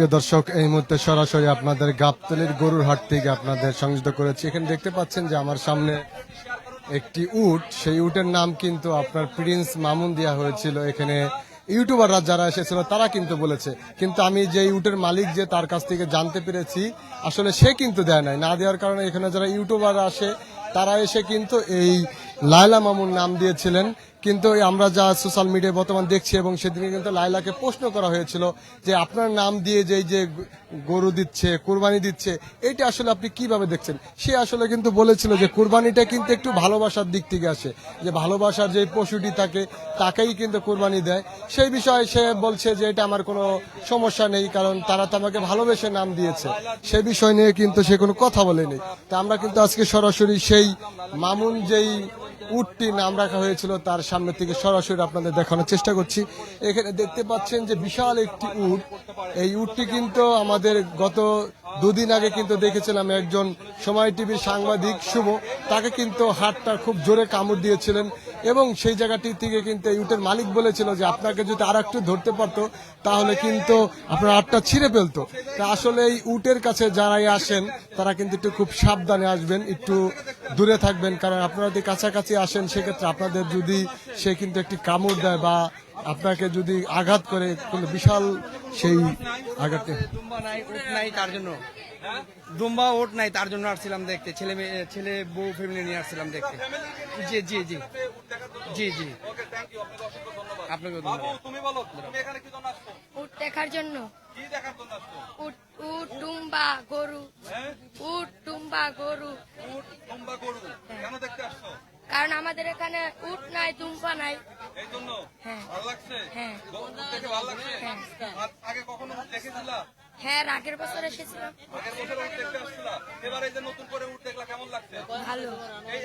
প্রিয় দর্শক, এই মুহূর্তে সরাসরি আপনাদের গাবতলির গরুর হাট থেকে আপনাদের সংযুক্ত করেছি। এখানে দেখতে পাচ্ছেন যে আমার সামনে একটি উট। সেই উটের নাম কিন্তু আপনার প্রিন্স মামুন দেওয়া হয়েছিল। এখানে ইউটিউবাররা যারা এসেছিল, তারা কিন্তু বলেছে। কিন্তু আমি যে উটের মালিক যে তার কাছ থেকে জানতে পেরেছি, আসলে সে কিন্তু দেয় নাই। না দেওয়ার কারণে এখানে যারা ইউটিউবার আসে, তারা এসে কিন্তু এই লায়লা মামুন নাম দিয়েছিলেন। কিন্তু আমরা যা সোশ্যাল মিডিয়ায় বর্তমান দেখছি এবং সেদিকে কিন্তু লায়লাকে প্রশ্ন করা হয়েছিল যে আপনার নাম দিয়ে যে যে গরু দিচ্ছে, কুরবানি দিচ্ছে, এটা আসলে আপনি কীভাবে দেখছেন? সে আসলে কিন্তু বলেছিল যে কুরবানিটা কিন্তু একটু ভালোবাসার দিক থেকে আসে। যে ভালোবাসার যে পশুটি থাকে তাকেই কিন্তু কুরবানি দেয়। সেই বিষয়ে সে বলছে যে এটা আমার কোনো সমস্যা নেই, কারণ তারা তো আমাকে ভালোবেসে নাম দিয়েছে। সে বিষয় নিয়ে কিন্তু সে কোনো কথা বলেনি। তা আমরা কিন্তু আজকে সরাসরি সেই মামুন যেই উটটি নাম রাখা হয়েছিল, তার সামনে থেকে সরাসরি আপনাদের দেখানোর চেষ্টা করছি। এখানে দেখতে পাচ্ছেন যে বিশাল একটি উট। এই উটটি কিন্তু আমাদের গত দুদিন আগে কিন্তু দেখেছিলাম একজন সময় টিভির সাংবাদিক শুভ। তাকে কিন্তু হাটটা খুব জোরে কামড় দিয়েছিলেন। এবং সেই জায়গাটি থেকে কিন্তু ইউটের উটের মালিক বলেছিল যে আপনাকে যদি আর একটু ধরতে পারতো, তাহলে কিন্তু আপনার আটটা ছিঁড়ে ফেলতো। তা আসলে এই উটের কাছে যারাই আসেন, তারা কিন্তু একটু খুব সাবধানে আসবেন, একটু দূরে থাকবেন। কারণ আপনারা যদি কাছাকাছি আসেন, সেক্ষেত্রে আপনাদের যদি সে কিন্তু একটি কামড় দেয় বা আপনাকে যদি আঘাত করে কিন্তু বিশাল সেই আঘাতে দুম্বা নাই ওট নাই তার জন্য। দুম্বা ওট নাই তার জন্য আসছিলাম দেখতে। ছেলে মেয়ে ছেলে বউ ফ্যামিলি নিয়ে আসছিলাম দেখতে। জি জি জি। জি জি। আপনাকে ধন্যবাদ। তুমি বলো তুমি এখানে কি জন্য আসছো? উট দেখার জন্য। কি দেখার উট উট টুম্বা গরু। উট টুম্বা গরু। উট লম্বা গরু। কেন দেখতে আসছো? কারণ আমাদের এখানে উট নাই দুম্পা নাই। হ্যাঁ। হ্যাঁ। হ্যাঁ। হ্যাঁ আগের বছর এসেছিলাম। এবার এই যে নতুন করে উট দেখলা কেমন লাগছে? ভালো।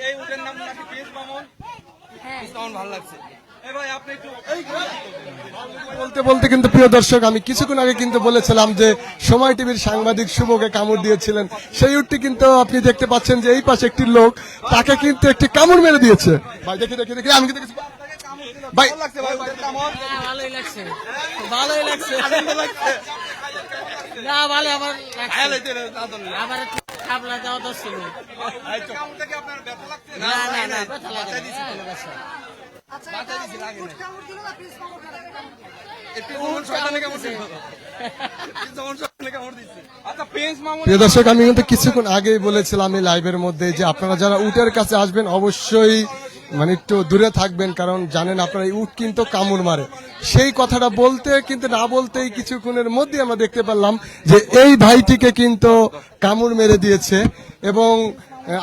এই উটের নাম নাকি হ্যাঁ। ভালো লাগছে। বলতে বলতে কিন্তু প্রিয় দর্শক আমি কিছুক্ষণ আগে কিন্তু বলেছিলাম যে সময় টিভির সাংবাদিক শুভকে কামড় দিয়েছিলেন সেই উটটি কিন্তু আপনি দেখতে পাচ্ছেন যে এই পাশে একটি লোক তাকে কিন্তু একটি কামড় মেরে দিয়েছে ভাই দেখি দেখি দেখি আমি দেখেছি ভাই ভালো লাগছে ভাই উটের কামড় হ্যাঁ, ভালোই লাগছে ভালোই লাগছে না ভালো আমার খাবলা দেওয়া ছিল না না না ব্যথা লাগে প্রিয় দর্শক আমি কিন্তু কিছুক্ষণ আগেই বলেছিলাম এই লাইভের মধ্যে যে আপনারা যারা উটের কাছে আসবেন অবশ্যই মানে একটু দূরে থাকবেন কারণ জানেন আপনারা উট কিন্তু কামড় মারে। সেই কথাটা বলতে কিন্তু না বলতেই কিছুক্ষণের মধ্যে আমরা দেখতে পারলাম যে এই ভাইটিকে কিন্তু কামড় মেরে দিয়েছে। এবং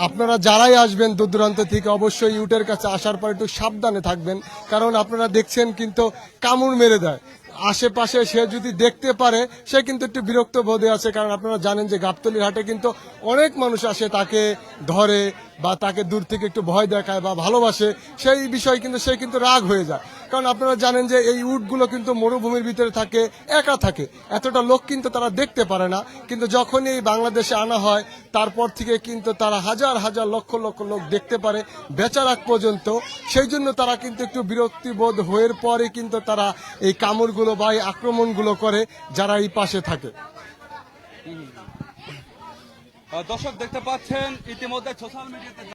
আপনারা যারাই আসবেন দূর দূরান্ত থেকে অবশ্যই উটের কাছে আসার পর একটু সাবধানে থাকবেন। কারণ আপনারা দেখছেন কিন্তু কামড় মেরে দেয়। আশেপাশে সে যদি দেখতে পারে, সে কিন্তু একটু বিরক্ত বোধে আছে, কারণ আপনারা জানেন যে গাবতলির হাটে কিন্তু অনেক মানুষ আসে, তাকে ধরে বা তাকে দূর থেকে একটু ভয় দেখায় বা ভালোবাসে। সেই বিষয়ে কিন্তু সে কিন্তু রাগ হয়ে যায়। কারণ আপনারা জানেন যে এই উটগুলো কিন্তু মরুভূমির ভিতরে থাকে, একা থাকে। এতটা লোক কিন্তু তারা দেখতে পারে না। কিন্তু যখনই বাংলাদেশে আনা হয়, তারপর থেকে কিন্তু তারা হাজার হাজার লক্ষ লক্ষ লোক দেখতে পারে বেচার আগ পর্যন্ত। সেই জন্য তারা কিন্তু একটু বিরক্তিবোধ হয়ে পরে কিন্তু তারা এই কামড়গুলো বা এই আক্রমণগুলো করে যারা এই পাশে থাকে। দর্শক দেখতে পাচ্ছেন, ইতিমধ্যে সোশ্যাল মিডিয়াতে